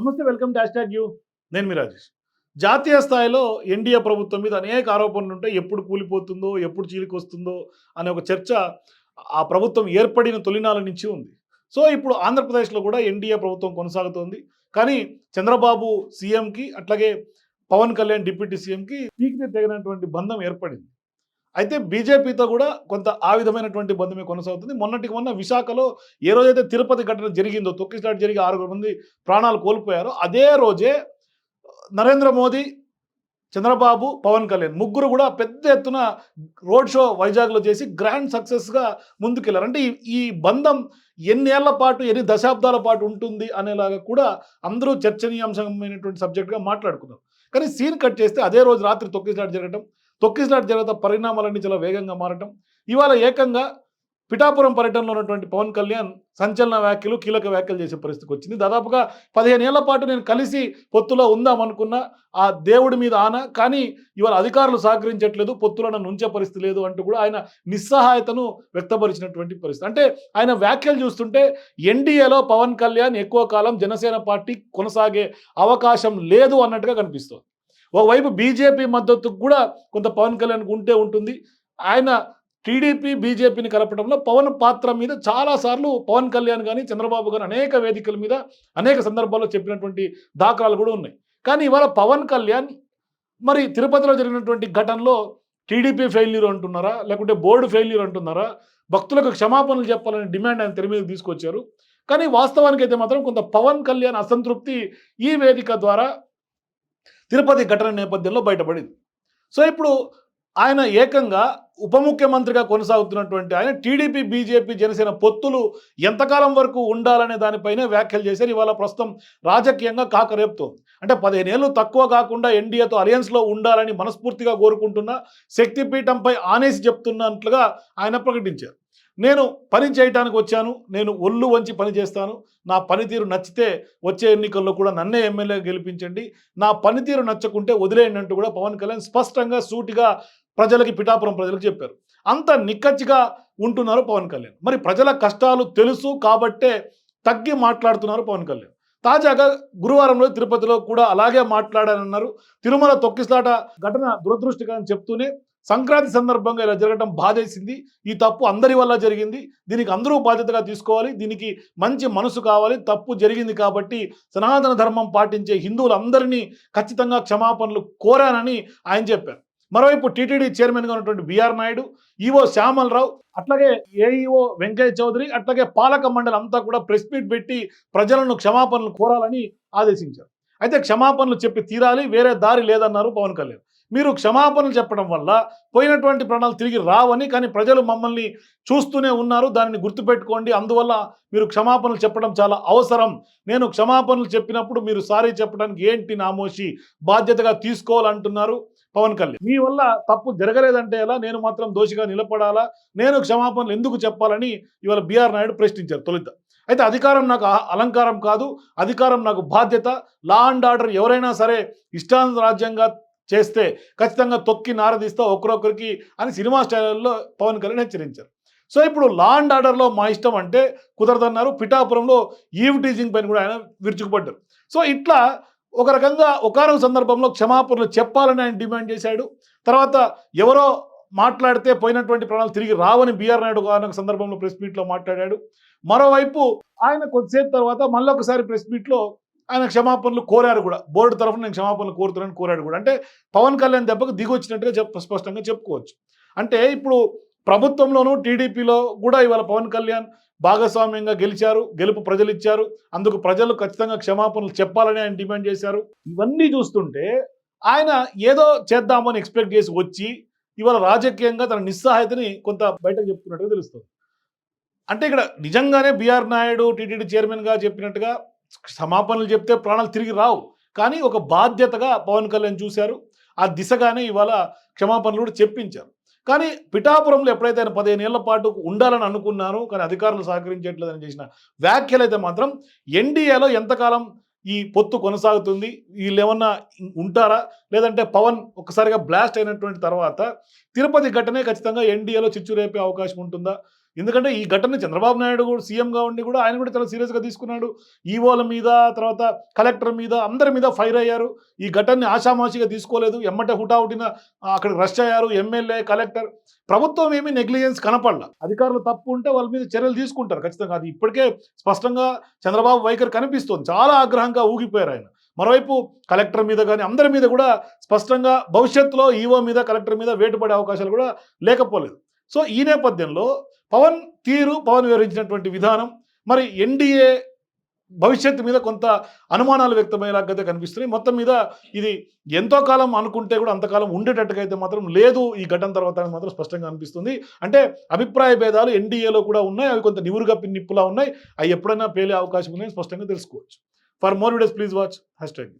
నమస్తే welcome dash tag you. నేను మీ రాజేష్. జాతీయ స్థాయిలో ఎన్డీఏ ప్రభుత్వం మీద అనేక ఆరోపణలు ఉంటాయి. ఎప్పుడు కూలిపోతుందో ఎప్పుడు చీలికి వస్తుందో అనే ఒక చర్చ ఆ ప్రభుత్వం ఏర్పడిన తొలినాల నుంచి ఉంది. సో ఇప్పుడు ఆంధ్రప్రదేశ్లో కూడా ఎన్డీఏ ప్రభుత్వం కొనసాగుతోంది. కానీ చంద్రబాబు సీఎంకి అట్లాగే పవన్ కళ్యాణ్ డిప్యూటీ సీఎంకి పీకితే తెగినటువంటి బంధం ఏర్పడింది. అయితే బీజేపీతో కూడా కొంత ఆ విధమైనటువంటి బంధమే కొనసాగుతుంది. మొన్నటికి మొన్న విశాఖలో ఏ రోజైతే తిరుపతి ఘటన జరిగిందో తొక్కిసలాట జరిగి ఆరుగురు మంది ప్రాణాలు కోల్పోయారో అదే రోజే నరేంద్ర మోదీ చంద్రబాబు పవన్ కళ్యాణ్ ముగ్గురు కూడా పెద్ద ఎత్తున రోడ్ షో వైజాగ్లో చేసి గ్రాండ్ సక్సెస్గా ముందుకెళ్ళారు. అంటే ఈ- బంధం ఎన్నేళ్ళ పాటు ఎన్ని దశాబ్దాల పాటు ఉంటుంది అనేలాగా కూడా అందరూ చర్చనీయాంశమైనటువంటి సబ్జెక్ట్గా మాట్లాడుకున్నారు కానీ సీన్ కట్ చేస్తే అదే రోజు రాత్రి తొక్కిసలాట జరగడం తొక్కిసలాట జరగత పరిణామాలన్నీ చాలా వేగంగా మారటం. ఇవాళ ఏకంగా పిఠాపురం పర్యటనలో ఉన్నటువంటి పవన్ కళ్యాణ్ సంచలన వ్యాఖ్యలు కీలక వ్యాఖ్యలు చేసే పరిస్థితికి వచ్చింది. దాదాపుగా పదిహేను ఏళ్ళ పాటు నేను కలిసి పొత్తులో ఉందామనుకున్న ఆ దేవుడి మీద ఆన కానీ ఇవాళ అధికారులు సహకరించట్లేదు పొత్తులో నన్ను ఉంచే పరిస్థితి లేదు అంటూ కూడా ఆయన నిస్సహాయతను వ్యక్తపరిచినటువంటి పరిస్థితి. అంటే ఆయన వ్యాఖ్యలు చూస్తుంటే ఎన్డీఏలో పవన్ కళ్యాణ్ ఎక్కువ కాలం జనసేన పార్టీ కొనసాగే అవకాశం లేదు అన్నట్టుగా కనిపిస్తోంది. ఒకవైపు బీజేపీ మద్దతు కూడా కొంత పవన్ కళ్యాణ్కి ఉంటే ఉంటుంది. ఆయన టీడీపీ బీజేపీని కలపడంలో పవన్ పాత్ర మీద చాలాసార్లు పవన్ కళ్యాణ్ కానీ చంద్రబాబు కానీ అనేక వేదికల మీద అనేక సందర్భాల్లో చెప్పినటువంటి దాఖలాలు కూడా ఉన్నాయి. కానీ ఇవాళ పవన్ కళ్యాణ్ మరి తిరుపతిలో జరిగినటువంటి ఘటనలో టీడీపీ ఫెయిల్యూర్ అంటున్నారా? లేకుంటే బోర్డు ఫెయిల్యూర్ అంటున్నారా? భక్తులకు క్షమాపణలు చెప్పాలని డిమాండ్ ఆయన తెర మీద తీసుకొచ్చారు. కానీ వాస్తవానికి అయితే మాత్రం కొంత పవన్ కళ్యాణ్ అసంతృప్తి ఈ వేదిక ద్వారా తిరుపతి ఘటన నేపథ్యంలో బయటపడింది. సో ఇప్పుడు ఆయన ఏకంగా ఉప ముఖ్యమంత్రిగా కొనసాగుతున్నటువంటి ఆయన టీడీపీ బీజేపీ జనసేన పొత్తులు ఎంతకాలం వరకు ఉండాలనే దానిపైనే వ్యాఖ్యలు చేశారు. ఇవాళ ప్రస్తుతం రాజకీయంగా కాకరేపుతోంది అంటే పదిహేను ఏళ్ళు తక్కువ కాకుండా ఎన్డీఏతో అలయన్స్లో ఉండాలని మనస్ఫూర్తిగా కోరుకుంటున్న శక్తిపీఠంపై ఆనేసి చెప్తున్నట్లుగా ఆయన ప్రకటించారు. నేను పని చేయటానికి వచ్చాను నేను ఒళ్ళు వంచి పని చేస్తాను నా పనితీరు నచ్చితే వచ్చే ఎన్నికల్లో కూడా నన్నే ఎమ్మెల్యే గెలిపించండి నా పనితీరు నచ్చకుంటే వదిలేయండి అంటూ కూడా పవన్ కళ్యాణ్ స్పష్టంగా సూటిగా ప్రజలకి పిఠాపురం ప్రజలకు చెప్పారు. అంత నిక్కచ్చిగా ఉంటున్నారు పవన్ కళ్యాణ్. మరి ప్రజల కష్టాలు తెలుసు కాబట్టే తగ్గి మాట్లాడుతున్నారు పవన్ కళ్యాణ్. తాజాగా గురువారంలో తిరుపతిలో కూడా అలాగే మాట్లాడానన్నారు తిరుమల తొక్కిసలాట ఘటన దురదృష్టకరం చెప్తూనే సంక్రాంతి సందర్భంగా ఇలా జరగడం బాధేసింది. ఈ తప్పు అందరి వల్ల జరిగింది. దీనికి అందరూ బాధ్యతగా తీసుకోవాలి. దీనికి మంచి మనసు కావాలి. తప్పు జరిగింది కాబట్టి సనాతన ధర్మం పాటించే హిందువులందరినీ ఖచ్చితంగా క్షమాపణలు కోరానని ఆయన చెప్పారు. మరోవైపు టీటీడీ చైర్మన్గా ఉన్నటువంటి బిఆర్ నాయుడు ఈవో శ్యామలరావు అట్లాగే ఏఈఓ వెంకయ్య చౌదరి అట్లాగే పాలక మండలి అంతా కూడా ప్రెస్ మీట్ పెట్టి ప్రజలను క్షమాపణలు కోరాలని ఆదేశించారు. అయితే క్షమాపణలు చెప్పి తీరాలి. వేరే దారి లేదన్నారు పవన్ కళ్యాణ్. మీరు క్షమాపణలు చెప్పడం వల్ల పోయినటువంటి ప్రాణాలు తిరిగి రావని కానీ ప్రజలు మమ్మల్ని చూస్తూనే ఉన్నారు. దానిని గుర్తుపెట్టుకోండి. అందువల్ల మీరు క్షమాపణలు చెప్పడం చాలా అవసరం. నేను క్షమాపణలు చెప్పినప్పుడు మీరు సారీ చెప్పడానికి ఏంటి నామోషి బాధ్యతగా తీసుకోవాలంటున్నారు పవన్ కళ్యాణ్. మీ వల్ల తప్పు జరగలేదంటే ఎలా? నేను మాత్రం దోషిగా నిలబడాలా? నేను క్షమాపణలు ఎందుకు చెప్పాలని ఇవాళ బీఆర్ నాయుడు ప్రశ్నించారు తొలుత. అయితే అధికారం నాకు అహ- అలంకారం కాదు. అధికారం నాకు బాధ్యత. లా అండ్ ఆర్డర్ ఎవరైనా సరే ఇష్టాను రాజ్యంగా చేస్తే ఖచ్చితంగా తొక్కి నారదీస్తా ఒకరొకరికి అని సినిమా స్టైల్లో పవన్ కళ్యాణ్ హెచ్చరించారు. సో ఇప్పుడు లా అండ్ ఆర్డర్లో మా ఇష్టం అంటే కుదరదన్నారు. పిఠాపురంలో ఈవ్ టీజింగ్ పైన కూడా ఆయన విరుచుకుపడ్డారు. సో ఇట్లా ఒక రకంగా ఒకనొక సందర్భంలో క్షమాపణలు చెప్పాలని ఆయన డిమాండ్ చేశాడు. తర్వాత ఎవరో మాట్లాడితే పోయినటువంటి ప్రాణాలు తిరిగి రావని బీఆర్ నాయుడు ఒకనొక సందర్భంలో ప్రెస్ మీట్లో మాట్లాడాడు. మరోవైపు ఆయన కొద్దిసేపు తర్వాత మళ్ళీ ఒకసారి ప్రెస్ మీట్లో ఆయన క్షమాపణలు కోరారు కూడా. బోర్డు తరఫున నేను క్షమాపణలు కోరుతున్నాను కోరాడు కూడా. అంటే పవన్ కళ్యాణ్ దెబ్బకు దిగొచ్చినట్టుగా చెప్ప స్పష్టంగా చెప్పుకోవచ్చు. అంటే ఇప్పుడు ప్రభుత్వంలోనూ టీడీపీలో కూడా ఇవాళ పవన్ కళ్యాణ్ భాగస్వామ్యంగా గెలిచారు గెలుపు ప్రజలు ఇచ్చారు అందుకు ప్రజలు ఖచ్చితంగా క్షమాపణలు చెప్పాలని ఆయన డిమాండ్ చేశారు. ఇవన్నీ చూస్తుంటే ఆయన ఏదో చేద్దామని ఎక్స్పెక్ట్ చేసి వచ్చి ఇవాళ రాజకీయంగా తన నిస్సహాయతని కొంత బయటకు చెప్పుకున్నట్టుగా తెలుస్తుంది. అంటే ఇక్కడ నిజంగానే బీఆర్ నాయుడు టీటీడీ చైర్మన్గా చెప్పినట్టుగా క్షమాపణలు చెప్తే ప్రాణాలు తిరిగి రావు. కానీ ఒక బాధ్యతగా పవన్ కళ్యాణ్ చూశారు. ఆ దిశగానే ఇవాళ క్షమాపణలు కూడా చెప్పించారు. కానీ పిఠాపురంలో ఎప్పుడైతే ఆయన పదిహేను ఏళ్ళ పాటు ఉండాలని అనుకున్నారో కానీ అధికారులు సహకరించట్లేదని చేసిన వ్యాఖ్యలు అయితే మాత్రం ఎన్డీఏలో ఎంతకాలం ఈ పొత్తు కొనసాగుతుంది? వీళ్ళు ఏమన్నా ఉంటారా? లేదంటే పవన్ ఒక్కసారిగా బ్లాస్ట్ అయినటువంటి తర్వాత తిరుపతి ఘటనే ఖచ్చితంగా ఎన్డీఏలో చిచ్చు రేపే అవకాశం ఉంటుందా? ఎందుకంటే ఈ ఘటన చంద్రబాబు నాయుడు కూడా సీఎంగా ఉండి కూడా ఆయన కూడా చాలా సీరియస్గా తీసుకున్నాడు. ఈవోల మీద తర్వాత కలెక్టర్ మీద అందరి మీద ఫైర్ అయ్యారు. ఈ ఘటనని ఆషామాషిగా తీసుకోలేదు. ఎమ్మటే హుటాహుటిన అక్కడ అక్కడికి రష్ అయ్యారు. MLA collector. ప్రభుత్వం ఏమీ నెగ్లిజెన్స్ కనపడాల. అధికారులు తప్పు ఉంటే వాళ్ళ మీద చర్యలు తీసుకుంటారు ఖచ్చితంగా. అది ఇప్పటికే స్పష్టంగా చంద్రబాబు వైఖరి కనిపిస్తుంది. చాలా ఆగ్రహంగా ఊగిపోయారు ఆయన. మరోవైపు కలెక్టర్ మీద కానీ అందరి మీద కూడా స్పష్టంగా భవిష్యత్తులో ఈవో మీద కలెక్టర్ మీద వేటుపడే అవకాశాలు కూడా లేకపోలేదు. సో ఈ నేపథ్యంలో పవన్ తీరు పవన్ వివరించినటువంటి విధానం మరి ఎన్డీఏ భవిష్యత్తు మీద కొంత అనుమానాలు వ్యక్తమయ్యేలాగైతే కనిపిస్తున్నాయి. మొత్తం మీద ఇది ఎంతో కాలం అనుకుంటే కూడా అంతకాలం ఉండేటట్టుగా అయితే మాత్రం లేదు. ఈ ఘటన తర్వాత మాత్రం స్పష్టంగా అనిపిస్తుంది. అంటే అభిప్రాయ భేదాలు ఎన్డీఏలో కూడా ఉన్నాయి. అవి కొంత నివురుగా నిప్పులా ఉన్నాయి. అవి ఎప్పుడైనా పేలే అవకాశం ఉన్నాయని స్పష్టంగా తెలుసుకోవచ్చు. For more videos please watch hashtag